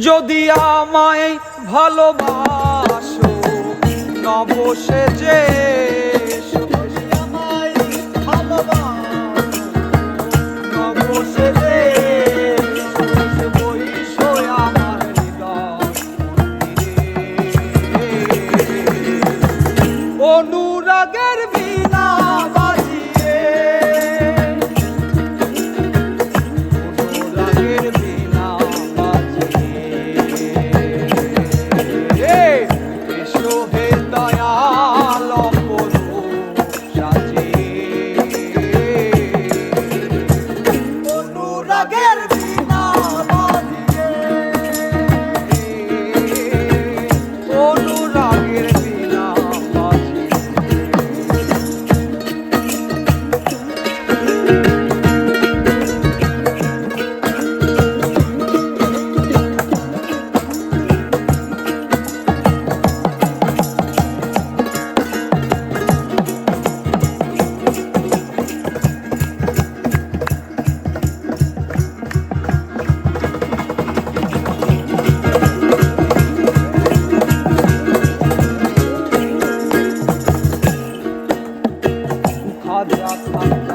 যদি আমায় ভালোবাসো নবসে Adra Adra